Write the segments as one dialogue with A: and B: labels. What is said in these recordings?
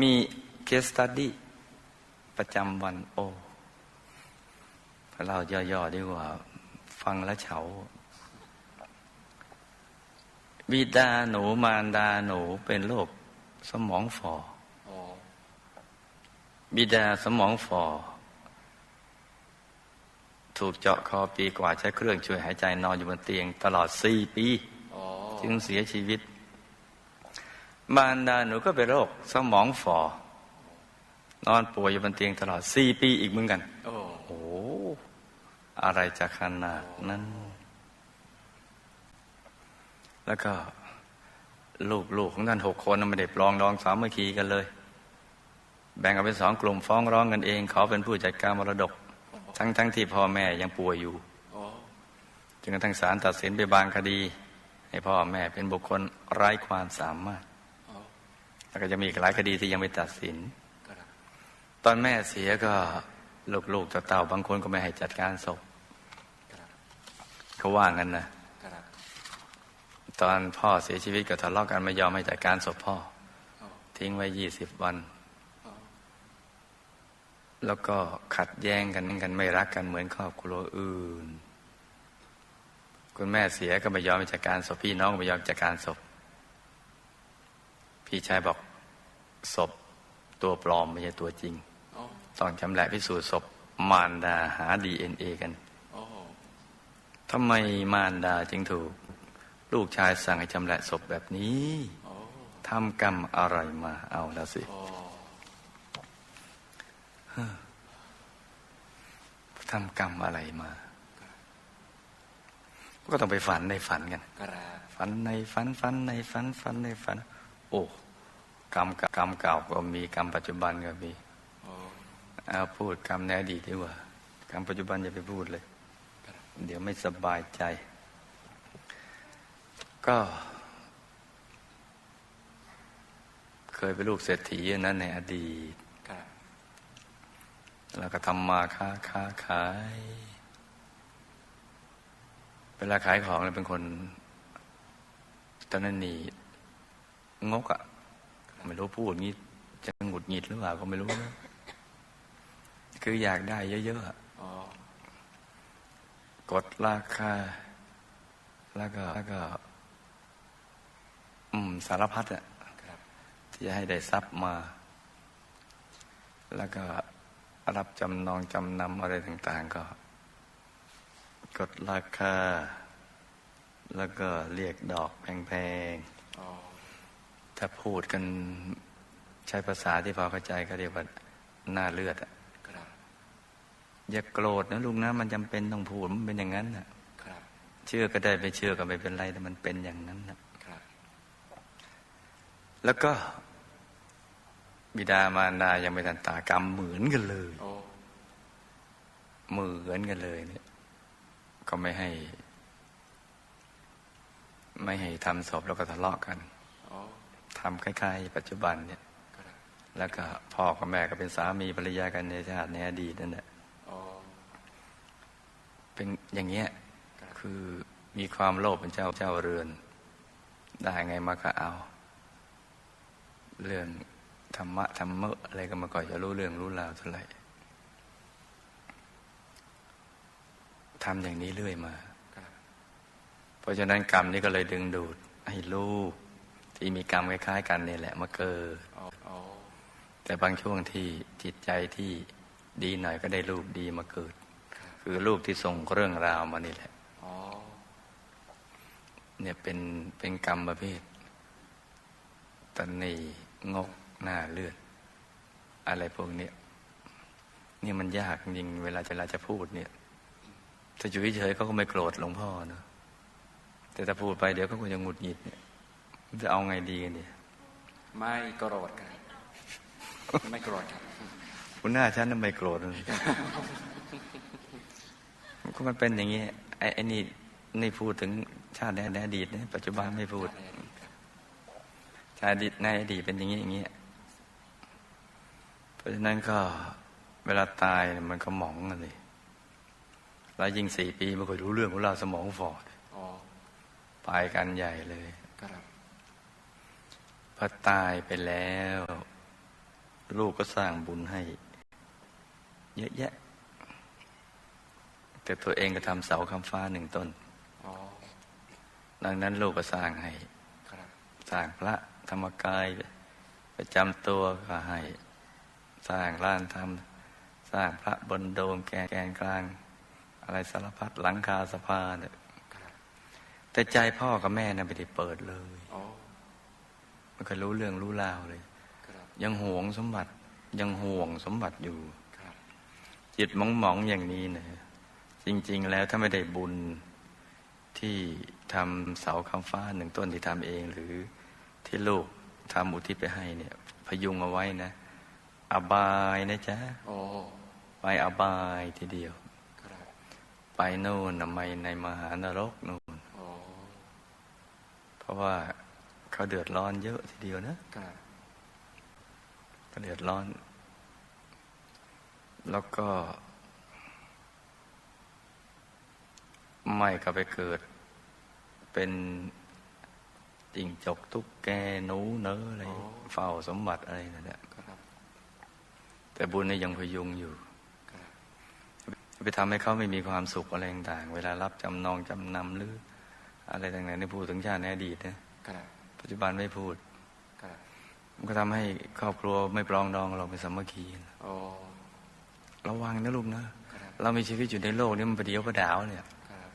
A: มีเคสตัดดี้ประจำวันโอ้เราย่อๆดีกว่า ฟังแล้วเฉาบิดาหนูมารดาหนูเป็นโรคสมองฝ่อบิดาสมองฝ่อถูกเจาะคอปีกว่าใช้เครื่องช่วยหายใจนอนอยู่บนเตียง ตลอดสี่ปี จึงเสียชีวิต มารดาหนูก็เป็นโรคสมองฝ่อนอนป่วยอยู่บนเตียงตลอดสี่ปีอีกเหมือนกัน โอ้โห อะไรจะขนาดนั้น แล้วก็ ลูกๆของท่านหกคนไม่ได้ปลองดองสามัคคีกันเลย แบ่งกันเป็นสองกลุ่มฟ้องร้องกันเอง เขาเป็นผู้จัดการมรดก ทั้งๆทที่พ่อแม่ยังป่วยอยู่จึงกระทั่งศาลตัดสินไปบางคดี ให้พ่อแม่เป็นบุคคลไร้ความสามารถ แล้วก็จะมีอีกหลายคดีที่ยังไม่ตัดสิน ตอนแม่เสียก็ลูกๆเต่าบางคนก็ไม่ให้จัดการศพเขาว่างั้นนะตอนพ่อเสียชีวิตก็ทะเลาะกันไม่ยอมให้จัดการศพพ่อ ทิ้งไว้ยี่สิบวัน แล้วก็ขัดแย้งกันกันไม่รักกันเหมือนครอบครัวอื่น คุณแม่เสียก็ไม่ยอมจัดการศพพี่น้องไม่ยอมจัดการศพ พี่ชายบอก ศพตัวปลอมไม่ใช่ตัวจริงต้องจำแหละพิสูจน์ศพมารดาหาดีเอ็นเอกันทำไมมารดาจึงถูก ลูกชายสั่งให้จำแหละศพแบบนี้ทำกรรมอะไรมาเอาแล้วสิทำกรรมอะไรมา ก็ต้องไปฝันในฝันกัน ฝันในฝันฝันในฝันฝันในฝัน โอ้ กรรมกรรมเก่าก็มีกรรมปัจจุบันก็มีเอาพูดกรรมในอดีตดีกว่ากรรมปัจจุบันอย่าไปพูดเลย เดี๋ยวไม่สบายใจ ก็ เคยเป็นลูกเศรษฐีนั้นในอดีตแล้วก็ทำมาค้าค้าขาย เวลาขายของเลยเป็นคนตอนนั้นนี่งกอะ่ะ ไม่รู้พูดงี้จะหงุดหงิดหรือเปล่าก็ไม่รู้นะคืออยากได้เยอะๆกดราคา แล้วก็แล้วก็ อืม สารพัดอะที่จะให้ได้ทรัพย์มา แล้วก็รับจำนองจำนำอะไรต่าง ๆ ก็ กดราคา แล้วก็เรียกดอกแพงๆ ถ้าพูดกันใช้ภาษาที่พอเข้าใจก็เรียกว่าหน้าเลือดอะอย่าโกรธนะลุงนะมันจำเป็นต้องพูดมันเป็นอย่างนั้นนะเชื่อก็ได้ไม่เชื่อก็ไม่เป็นไรแต่มันเป็นอย่างนั้นนะแล้วก็บิดามารดายังไม่ทันตากรรมเหมือนกันเลยเหมือนกันเลยเนี่ย ก็ไม่ให้ ไม่ให้ทำศพแล้วก็ทะเลาะกัน ทำคล้ายๆ ปัจจุบันเนี่ยแล้วก็พ่อกับแม่ก็เป็นสามีภรรยากันในชาติในอดีตนั่นแหละเป็นอย่างเงี้ยคือมีความโลภเป็นเจ้าเจ้าเรือน ได้ไงมาก็เอา เรื่องธรรมะธรรมะอะไรก็มาก่อนจะรู้เรื่องรู้ราวเท่าไหร่ทำอย่างนี้เรื่อยมา เพราะฉะนั้นกรรมนี้ก็เลยดึงดูดให้ลูก ที่มีกรรมคล้าย ๆ กันนี่แหละมาเกิดแต่บางช่วงที่จิตใจที่ดีหน่อยก็ได้ลูกดีมาเกิด คือลูกที่ส่งเรื่องราวมานี่แหละเนี่ยเป็นเป็นกรรมประเภทตันนีงกหน้าเลือด อะไรพวกนี้นี่มันยากจริงเวลาจะเราจะพูดเนี่ยถ้าอยู่เฉยเขาก็ไม่โกรธหลวงพ่อเนาะแต่ถ้าพูดไปเดี๋ยวเขาก็จะหงุดหงิดเนี่ย จะเอาไงดีกันเนี่ย
B: ไม่โกรธครับไม่โกรธครับ
A: คุณหน้าฉันน่ะไม่โกรธก็มันเป็นอย่างนี้ไอ้นี่นี่พูดถึงชาติในอดีตเนี่ยปัจจุบันไม่พูด ชาติในอดีตเป็นอย่างนี้อย่างนี้เพราะฉะนั้นก็เวลาตายมันก็หมองกันเลยแล้วยิ่งสี่ปีไม่เคยรู้เรื่องของเราสมองฟอดไปกันใหญ่เลย พอตายไปแล้ว ลูกก็สร้างบุญให้ เยอะแยะ แต่ตัวเองก็ทำเสาคำฟ้าหนึ่งต้น
B: อ๋อ
A: ดังนั้นลูกก็สร้างให้
B: ครับ
A: สร้างพระธรรมกายประจำตัวก็ให้ สร้างร้านทำสร้างพระบนโดมแกนแกนกลาง อะไรสารพัดหลังคาสะพานเนี่ย
B: ครับ
A: แต่ใจพ่อกับแม่น่ะไม่ได้เปิดเลย
B: อ๋อ
A: ไม่ เคยรู้เรื่องรู้ราวเลย
B: ครับ
A: ยังห่วงสมบัติยังห่วงสมบัติอยู่
B: ครับ
A: จิตมองมองๆอย่างนี้นะจริง ๆ แล้วถ้าไม่ได้บุญที่ทำเสาคำฟ้าหนึ่งต้นที่ทำเอง หรือที่ลูกทำอุทิศไปให้เนี่ย พยุงเอาไว้นะ อบายนะจ๊ะ
B: โอ้
A: ไปอบายทีเดียว
B: ครับ
A: ไปโน่นนะไม่ในมหานรกโน่น
B: โอ้
A: เพราะว่า เขาเดือดร้อนเยอะทีเดียวนะ
B: ครับ
A: ก็เดือดร้อน แล้วก็ ไม่ก็ไปเกิด เป็นจิงจกตุ๊กแกหนูเนออะไรเฝ้าสมบัติอะไรนั่นแหละ
B: ครับ
A: แต่บุญนี่ยังพยุงอยู่
B: ครับ
A: ไปทำให้เขาไม่มีความสุขอะไรต่างๆเวลารับจำนองจำนำหรือ อะไรต่างๆนี่พูดถึงชาติในอดีตนะครับ ปัจจุบันไม่พูด
B: ครับ
A: มันก็ทำให้ครอบครัวไม่ปรองดองเราเป็นสามัคคีนะ
B: โอ้
A: ระวังนะลูกนะ
B: ครับ
A: เรามีชีวิตอยู่ในโลกนี้มันประเดียวประดาวเนี่ย
B: ครับ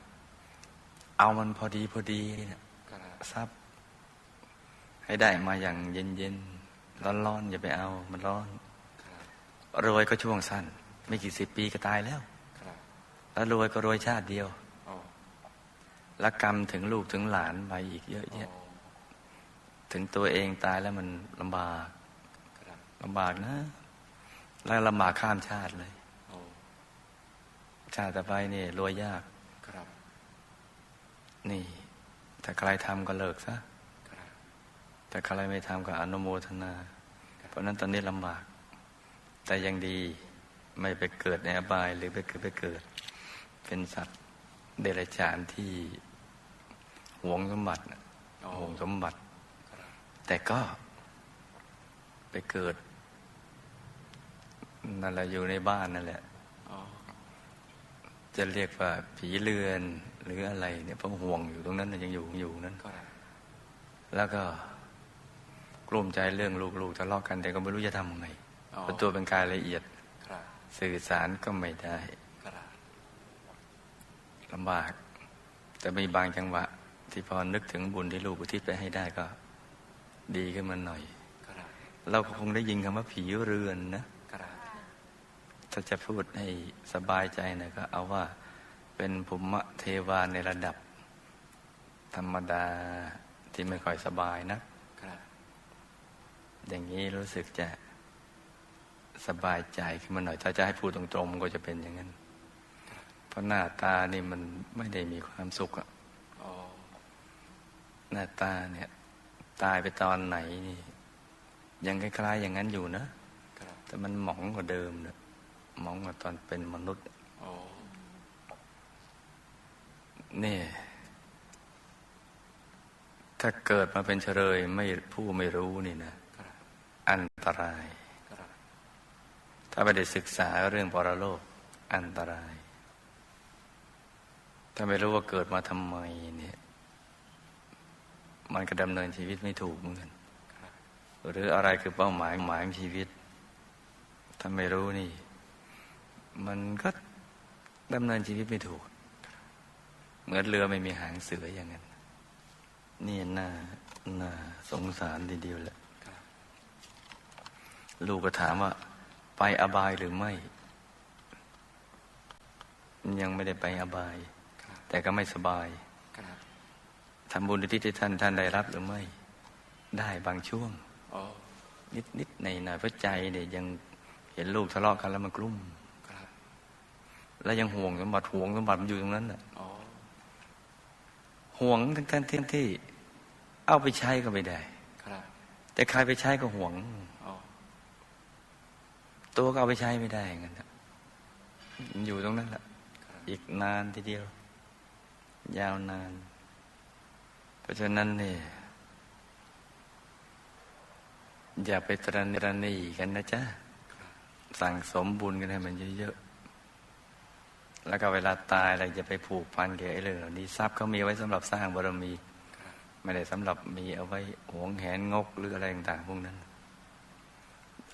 A: เอามันพอดีพอดีเนี่ย
B: ครับ
A: ทรัพย์ ให้ได้มาอย่างเย็นเย็นร้อนร้อนๆอย่าไปเอา มันร้อน
B: ครับ
A: รวยก็ช่วงสั้น ไม่กี่สิบปีก็ตายแล้ว
B: ครับ
A: แล้วรวยก็รวยชาติเดียว
B: โอ้
A: แล้วกรรมถึงลูกถึงหลานไปอีกเยอะ
B: โอ้
A: แยะ ถึงตัวเองตายแล้วมันลำบาก
B: ครับ
A: ลำบากนะ แล้วลำบากข้ามชาติเลย
B: โอ้
A: ชาติต่อไปนี่รวยยาก
B: ครับ
A: นี่ ถ้าใครทำก็เลิกซะ
B: ครับ
A: แต่ใครไม่ทำก็อนุโมทนา เพราะฉะนั้นตอนนี้ลำบาก แต่ยังดีไม่ไปเกิดในอบาย หรือไปเกิดไปเกิด เป็นสัตว์เดรัจฉานที่หวงสมบัติน่ะ
B: โอ้
A: หวงสมบัติ
B: ครับ
A: แต่ก็ไปเกิดนั่นแหละอยู่ในบ้านนั่นแหละ
B: โอ้
A: จะเรียกว่าผีเรือนหรืออะไรเนี่ยเพราะห่วงอยู่ตรงนั้นน่ะยังอยู่อยู่นั้น
B: ครับ
A: แล้วก็กลุ้มใจเรื่องลูกๆทะเลาะกันแต่ก็ไม่รู้จะทำยังไง
B: โอ้
A: เพราะตัวเป็นกายละเอียด
B: ครับ
A: สื่อสารก็ไม่ได้
B: ครับ
A: ลำบาก แต่มีบางจังหวะ ที่พอนึกถึงบุญที่ลูกอุทิศไปให้ได้ก็ ดีขึ้นมาหน่อย
B: ครับ
A: เราก็คงได้ยินคำว่าผีเรือนนะ
B: ครับ
A: ถ้าจะพูดให้สบายใจหนะก็เอาว่าเป็นภูมิเทวาในระดับ ธรรมดาที่ไม่ค่อยสบายนะ
B: ครับ
A: อย่างนี้รู้สึกจะสบายใจขึ้นมาหน่อย ถ้าจะให้พูดตรงๆมันก็จะเป็นอย่างนั้น เพราะหน้าตานี่มันไม่ได้มีความสุขอะ
B: โอ้
A: หน้าตาเนี่ย ตายไปตอนไหนนี่ยังคล้ายๆอย่างนั้นอยู่นะ
B: ครับ
A: แต่มันหมองกว่าเดิมนะหมองกว่าตอนเป็นมนุษย์
B: โอ้
A: นี่ ถ้าเกิดมาเป็นเฉลยไม่ผู้ไม่รู้นี่นะ
B: ครับ
A: อันตราย
B: ครับ
A: ถ้าไม่ได้ศึกษาเรื่องปรโลก อันตราย ถ้าไม่รู้ว่าเกิดมาทำไมเนี่ย มันก็ดำเนินชีวิตไม่ถูกเหมือนกันหรืออะไรคือเป้าหมายหมายของชีวิต ถ้าไม่รู้นี่ มันก็ดำเนินชีวิตไม่ถูก เหมือนเรือไม่มีหางเสืออย่างนั้น นี่น่าน่าสงสารทีเดียวแหละลูกก็ถามว่า ไปอบายหรือไม่ ยังไม่ได้ไปอบาย แต่ก็ไม่สบาย ทำบุญอุที่ท่านท่านได้รับหรือไม่ ได้บางช่วงนิดนิดในหน่อยๆเพราะใจเนี่ยยังเห็นลูกทะเลาะกันแล้วมันกลุ้มแล้วยังห่วงสมบัติห่วงสมบัติมันอยู่ตรงนั้นน่ะห่วงทั้งท่านที่ที่ เอาไปใช้ก็ไม่ได้แต่ใครไปใช้ก็ห่วงตัวก็เอาไปใช้ไม่ได้อย่างนั้นน่ะมันอยู่ตรงนั้นแหละอีกนานทีเดียว ยาวนาน ราะฉะนั้นเนี่ยอย่าไปตระนรนีกันนะจ๊ะ สั่งสมบุญกันให้มันเยอะๆ แล้วก็เวลาตายอะไรจะไปผูกพันเกับไอ้เรื่องเหล่านี้ทรัพย์เขามีไว้สำหรับสร้างบารมี ไม่ได้สำหรับมีเอาไว้หวงแหนงกหรืออะไรต่างๆพวกนั้น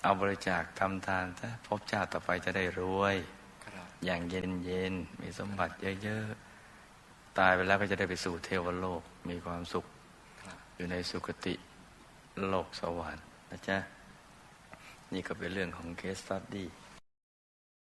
A: เอาบริจาคทำทานถ้าพบชาติต่อไปจะได้รวย อย่างเย็นเย็นๆมีสมบัติเยอะๆ ตายไปแล้วก็จะได้ไปสู่เทวโลก มีความสุข
B: ครับ
A: อยู่ในสุคติโลกสวรรค์นะจ๊ะ นี่ก็เป็นเรื่องของเคสตัดดี้